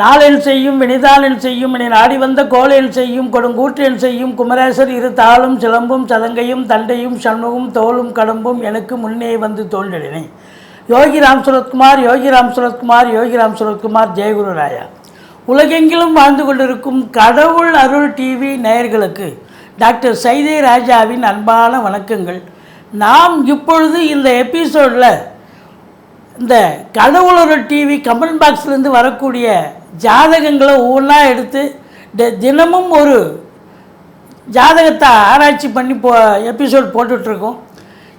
நாளென் செய்யும் வினிதாளென் செய்யும் இனி நாடி வந்த கோலென் செய்யும் கொடுங்கூற்றென் செய்யும் குமரேசர் இரு தாளும் சிலம்பும் சதங்கையும் தண்டையும் சண்முகம் தோளும் கடம்பும் எனக்கு முன்னே வந்து தோன்றினே யோகி ராம் சுரத்குமார் யோகி ராம் சுரத்குமார் யோகி ராம் சுரத்குமார் ஜெயகுரு ராயா உலகெங்கிலும் வாழ்ந்து கொண்டிருக்கும் கடவுள் அருள் டிவி நேயர்களுக்கு டாக்டர் சைதே ராஜாவின் அன்பான வணக்கங்கள். நாம் இப்பொழுது இந்த எபிசோடில் இந்த கடவுளர் டிவி கமெண்ட் பாக்ஸ்லேருந்து வரக்கூடிய ஜாதகங்களை ஒவ்வொன்றா எடுத்து தினமும் ஒரு ஜாதகத்தை ஆராய்ச்சி பண்ணி போ எபிசோட் போட்டுட்ருக்கோம்.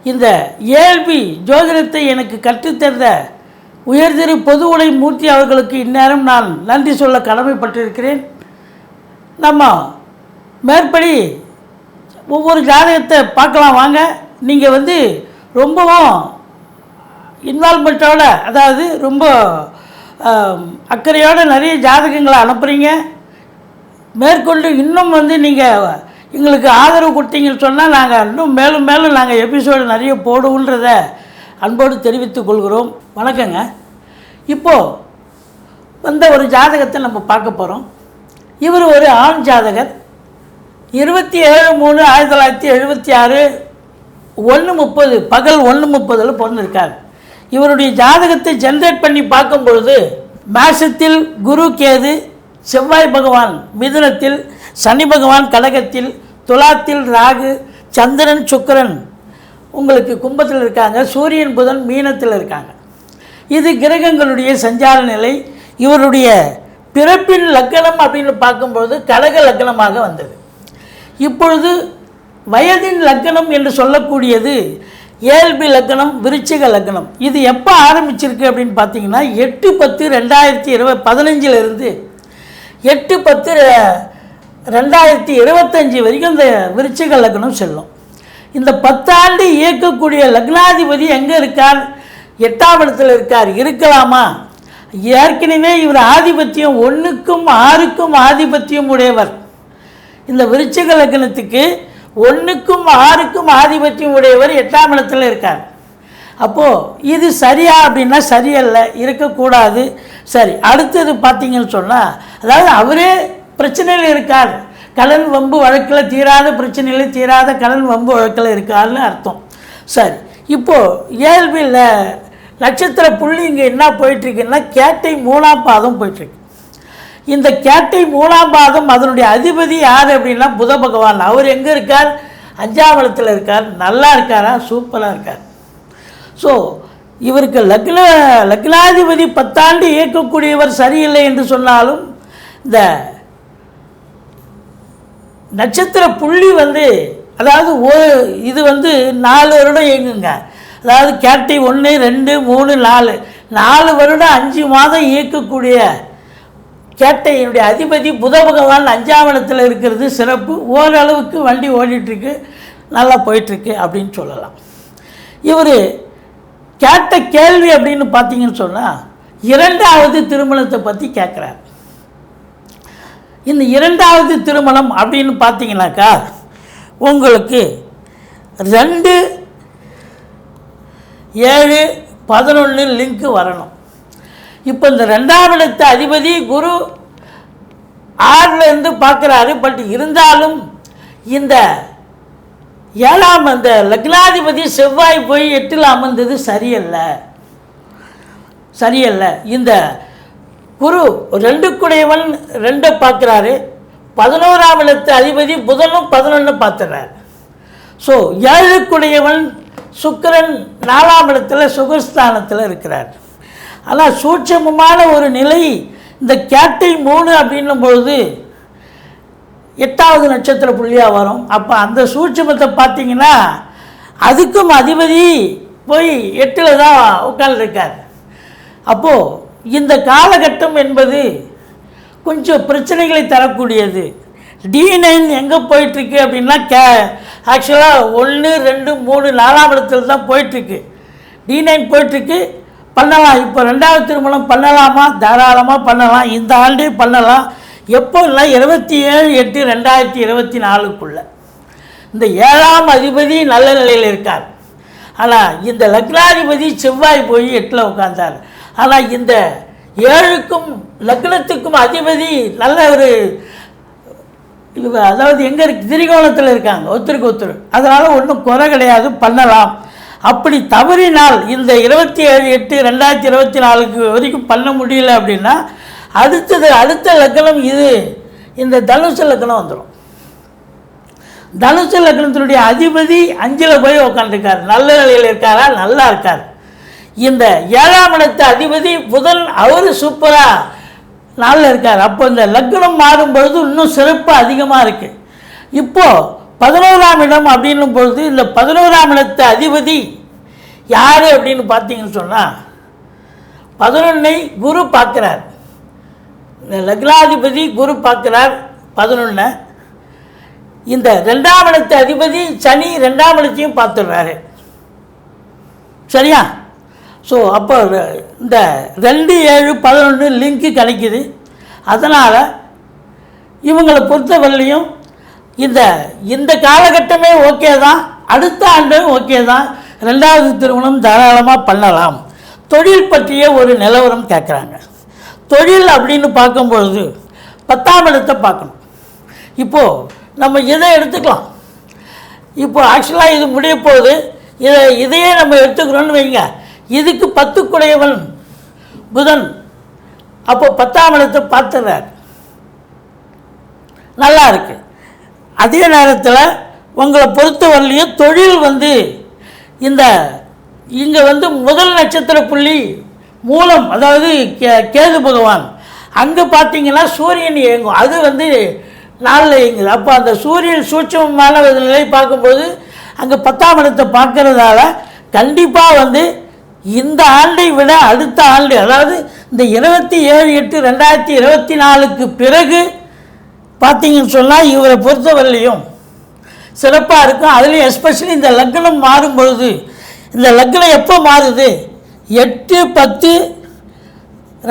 இந்த ஏல்பி ஜோதிடத்தை எனக்கு கற்றுத்தந்த உயர்திரு பொது உடை மூர்த்தி அவர்களுக்கு இந்நேரம் நான் நன்றி சொல்ல கடமைப்பட்டிருக்கிறேன். நம்ம மேற்படி ஒவ்வொரு ஜாதகத்தை பார்க்கலாம் வாங்க. நீங்கள் வந்து ரொம்பவும் இன்வால்மெண்ட்டோட அதாவது ரொம்ப அக்கறையோடு நிறைய ஜாதகங்களை அனுப்புகிறீங்க மேற்கொண்டு இன்னும் வந்து நீங்கள் எங்களுக்கு ஆதரவு கொடுத்தீங்கன்னு சொன்னால் நாங்கள் இன்னும் மேலும் மேலும் நாங்கள் எபிசோடு நிறைய போடுவோன்றத அன்போடு தெரிவித்துக் கொள்கிறோம். வணக்கங்க. இப்போது வந்த ஒரு ஜாதகத்தை நம்ம பார்க்க போகிறோம் இவர் ஒரு ஆண் ஜாதகர். இருபத்தி ஏழு மூணு ஆயிரத்தி தொள்ளாயிரத்தி எழுபத்தி ஆறு ஒன்று முப்பது பகல் ஒன்று முப்பதில் பிறந்திருக்கார். இவருடைய ஜாதகத்தை ஜென்ரேட் பண்ணி பார்க்கும் பொழுது மேஷத்தில் குரு கேது செவ்வாய் பகவான் மிதுனத்தில் சனி பகவான் கடகத்தில் துலாத்தில் ராகு சந்திரன் சுக்கிரன் உங்களுக்கு கும்பத்தில் இருக்காங்க. சூரியன் புதன் மீனத்தில் இருக்காங்க. இது கிரகங்களுடைய சஞ்சார நிலை. இவருடைய பிறப்பின் லக்கணம் அப்படின்னு பார்க்கும்பொழுது கடக லக்கணமாக வந்தது. இப்பொழுது வயதின் லக்கணம் என்று சொல்லக்கூடியது ஏழ்பி லக்னம் விருச்சிக லக்னம் இது எப்போ ஆரம்பிச்சிருக்கு அப்படின்னு பார்த்தீங்கன்னா எட்டு பத்து ரெண்டாயிரத்தி இருபது பதினஞ்சிலிருந்து எட்டு பத்து ரெண்டாயிரத்தி இருபத்தஞ்சி வரைக்கும் இந்த விருச்சிக லக்னம் செல்லும். இந்த பத்தாண்டு இயக்கக்கூடிய லக்னாதிபதி எங்கே இருக்கார்? எட்டாம் இடத்துல இருக்கார். இருக்கலாமா? ஏற்கனவே இவர் ஆதிபத்தியம் ஒன்றுக்கும் ஆறுக்கும் ஆதிபத்தியம் உடையவர். இந்த விருச்சிக லக்னத்துக்கு ஒன்றுக்கும் ஆறுக்கும் ஆதிபத்தியம் உடையவர் எட்டாம் இடத்துல இருக்கார். அப்போது இது சரியா அப்படின்னா சரியல்ல இருக்கக்கூடாது. சரி அடுத்தது பார்த்தீங்கன்னு சொன்னால் அதாவது அவரே பிரச்சனையில் இருக்கார். கடன் வம்பு வழக்கில் தீராத பிரச்சனையில் தீராத கடன் வம்பு வழக்கில் இருக்காருன்னு அர்த்தம். சரி இப்போது இயல்பில் நட்சத்திர புள்ளி இங்கே என்ன போயிட்டுருக்குன்னா கேட்டை மூணாம் பாதம் போயிட்டுருக்கு இந்த கேட்டை மூணாம் பாதம் அதனுடைய அதிபதி யார் அப்படின்னா புத பகவான். அவர் எங்கே இருக்கார்? அஞ்சாம் இடத்துல இருக்கார். நல்லா இருக்காரா? சூப்பராக இருக்கார். ஸோ இவருக்கு லக்ன லக்னாதிபதி பத்தாண்டு இயக்கக்கூடியவர் சரியில்லை என்று சொன்னாலும் இந்த நட்சத்திர புள்ளி வந்து அதாவது ஒரு இது வந்து நாலு வருடம் இயங்குங்க. அதாவது கேட்டை ஒன்று ரெண்டு மூணு நாலு. நாலு வருடம் அஞ்சு மாதம் இயக்கக்கூடிய கேட்டையினுடைய அதிபதி புத பகவான் அஞ்சாம் இருக்கிறது சிறப்பு. ஓரளவுக்கு வண்டி ஓடிட்டுருக்கு. நல்லா போயிட்டுருக்கு அப்படின்னு சொல்லலாம். இவர் கேட்ட கேள்வி அப்படின்னு பார்த்தீங்கன்னு சொன்னால் இரண்டாவது திருமணத்தை பற்றி கேட்குறார் இந்த இரண்டாவது திருமணம் அப்படின்னு பார்த்தீங்கன்னாக்கா உங்களுக்கு ரெண்டு ஏழு பதினொன்று லிங்க்கு வரணும். இப்போ இந்த ரெண்டாம் இடத்து அதிபதி குரு ஆறுலேருந்து பார்க்குறாரு. பட் இருந்தாலும் இந்த ஏழாம் அந்த லக்னாதிபதி செவ்வாய் போய் எட்டில் அமர்ந்தது சரியல்ல. சரியல்ல. இந்த குரு ரெண்டுக்குடையவன் ரெண்டை பார்க்குறாரு. பதினோராம் இடத்து அதிபதி புதனும் பதினொன்று பார்த்துறாரு. ஸோ ஏழுக்குடையவன் சுக்கிரன் நாலாம் இடத்துல சுகஸ்தானத்தில் இருக்கிறார். ஆனால் சூட்சமமான ஒரு நிலை இந்த கேட்டை மூணு அப்படின்னும் பொழுது எட்டாவது நட்சத்திர புள்ளியாக வரும். அப்போ அந்த சூட்சமத்தை பார்த்தீங்கன்னா அதுக்கும் அதிபதி போய் எட்டில் தான் உட்காந்துருக்கார் அப்போது இந்த காலகட்டம் என்பது கொஞ்சம் பிரச்சனைகளை தரக்கூடியது. டி நைன் எங்கே போயிட்டுருக்கு அப்படின்னா கே ஆக்சுவலாக ஒன்று ரெண்டு மூணு நாலாம் இடத்துல தான் போயிட்டுருக்கு. டி நைன் போயிட்டுருக்கு. பண்ணலாம். இப்போ ரெண்டாவது திருமணம் பண்ணலாமா? தாராளமாக பண்ணலாம். இந்த ஆண்டே பண்ணலாம். எப்போ இல்லை? இருபத்தி ஏழு எட்டு ரெண்டாயிரத்தி இருபத்தி நாலுக்குள்ளே. இந்த ஏழாம் அதிபதி நல்ல நிலையில் இருக்கார். ஆனால் இந்த லக்னாதிபதி செவ்வாய் போய் எட்டில் உட்கார்ந்தார். ஆனால் இந்த ஏழுக்கும் லக்னத்துக்கும் அதிபதி நல்ல ஒரு அதாவது எங்கே இருக்கு? திரிகோணத்தில் இருக்காங்க. ஒருத்தருக்கு ஒருத்தர். அதனால் ஒன்றும் குறை கிடையாது. பண்ணலாம். அப்படி தவறினால் இந்த இருபத்தி ஏழு எட்டு ரெண்டாயிரத்தி இருபத்தி நாலுக்கு வரைக்கும் பண்ண முடியல அப்படின்னா அடுத்தது அடுத்த லக்னம் இது. இந்த தனுசு லக்னம் வந்துடும் தனுசு லக்னத்தினுடைய அதிபதி அஞ்சில் போய் உட்காந்துருக்கார் நல்ல நிலையில் இருக்காரா? நல்லா இருக்கார். இந்த ஏழாம் இடத்து அதிபதி புதன் அவர் சூப்பராக நாளில் இருக்கார். அப்போ இந்த லக்னம் மாறும் பொழுது இன்னும் சிறப்பு அதிகமாக இருக்குது இப்போது பதினோராம் இடம் அப்படின்னும் பொழுது இந்த பதினோராம் இடத்து அதிபதி யார் அப்படின்னு பார்த்தீங்கன்னு சொன்னால் பதினொன்னை குரு பார்க்குறார். இந்த லக்னாதிபதி குரு பார்க்குறார் பதினொன்னை. இந்த ரெண்டாம் இடத்து அதிபதி சனி ரெண்டாம் இடத்தையும் பார்த்துடுறாரு. சரியா? ஸோ அப்போ இந்த ரெண்டு ஏழு பதினொன்று லிங்க்கு கிடைக்குது. அதனால் இவங்களை பொறுத்தவரையிலையும் இந்த இந்த காலகட்டமே ஓகே தான் அடுத்த ஆண்டும் ஓகே தான் ரெண்டாவது திருமணம் தாராளமாக பண்ணலாம். தொழில் பற்றிய ஒரு நிலவரம் கேட்குறாங்க தொழில் அப்படின்னு பார்க்கும்பொழுது பத்தாம் இடத்தை பார்க்கணும். இப்போது நம்ம இதை எடுத்துக்கலாம். இப்போ ஆக்சுவலாக இது முடிய போகுது இதை இதையே நம்ம எடுத்துக்கிறோன்னு வைங்க. இதுக்கு பத்துக்குடையவன் புதன். அப்போ பத்தாம் இடத்தை பார்த்துறார் நல்லா இருக்குது அதே நேரத்தில் உங்களை பொறுத்தவரையிலையும் தொழில் வந்து இந்த இங்கே வந்து முதல் நட்சத்திர புள்ளி மூலம் அதாவது கே கேது பகவான் அங்கே பார்த்தீங்கன்னா சூரியன் இயங்கும். அது வந்து நாளில் இயங்குது. அப்போ அந்த சூரியன் சூட்சமான நிலை பார்க்கும்போது அங்கே பத்தாம் இடத்தை பார்க்கறதால கண்டிப்பாக வந்து இந்த ஆண்டை விட அடுத்த ஆண்டு அதாவது இந்த இருபத்தி ஏழு எட்டு ரெண்டாயிரத்தி இருபத்தி நாலுக்கு பிறகு பார்த்தீங்கன்னு சொன்னால் இவரை பொறுத்தவரையிலையும் சிறப்பாக இருக்கும். அதுலேயும் எஸ்பெஷலி இந்த லக்னம் மாறும் பொழுது இந்த லக்னம் எப்போ மாறுது? எட்டு பத்து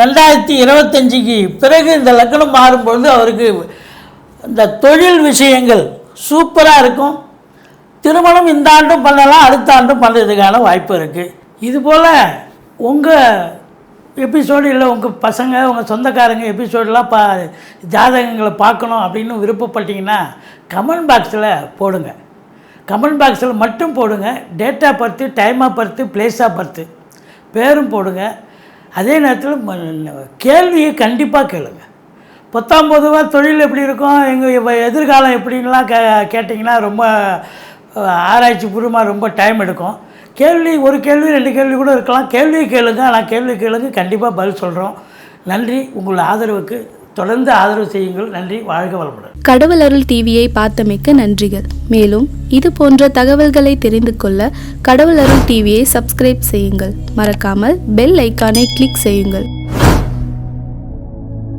ரெண்டாயிரத்தி இருபத்தஞ்சிக்கு பிறகு இந்த லக்னம் மாறும்பொழுது அவருக்கு இந்த தொழில் விஷயங்கள் சூப்பராக இருக்கும். திருமணம் இந்த ஆண்டும் பண்ணலாம் அடுத்த ஆண்டும் பண்ணுறதுக்கான வாய்ப்பு இருக்குது இதுபோல் உங்கள் எபிசோடு இல்லை உங்கள் பசங்க உங்கள் சொந்தக்காரங்க எபிசோடெலாம் பா ஜாதகங்களை பார்க்கணும் அப்படின்னு விருப்பப்பட்டீங்கன்னா கமெண்ட் பாக்ஸில் போடுங்க. கமெண்ட் பாக்ஸில் மட்டும் போடுங்க. டேட்டா பர்த்து டைமாக பர்த்து பிளேஸ் பர்த்து பேரும் போடுங்க. அதே நேரத்தில் ம- கேள்வியை கண்டிப்பாக கேளுங்க. பத்தாம் பொதுவாக தொழில் எப்படி இருக்கும்? எங்கள் எதிர்காலம் எப்படின்லாம் கே கேட்டிங்கன்னா ரொம்ப ஆராய்ச்சி பூர்வமாக ரொம்ப டைம் எடுக்கும். கேள்வி ஒரு கேள்வி ரெண்டு கேள்வி கூட இருக்கலாம். கேள்வி கேளுங்க ஆனால் கேள்வி கேளுங்க கண்டிப்பாக பதில் சொல்கிறோம் நன்றி உங்கள் ஆதரவுக்கு தொடர்ந்து ஆதரவு செய்யுங்கள். நன்றி வாழ்க வளமுடன். கடவுள் அருள் டிவியை பார்த்தமைக்க நன்றிகள். மேலும் இது போன்ற தகவல்களை தெரிந்து கொள்ள கடவுள் அருள் டிவியை சப்ஸ்கிரைப் செய்யுங்கள். மறக்காமல் பெல் ஐக்கானை கிளிக் செய்யுங்கள்.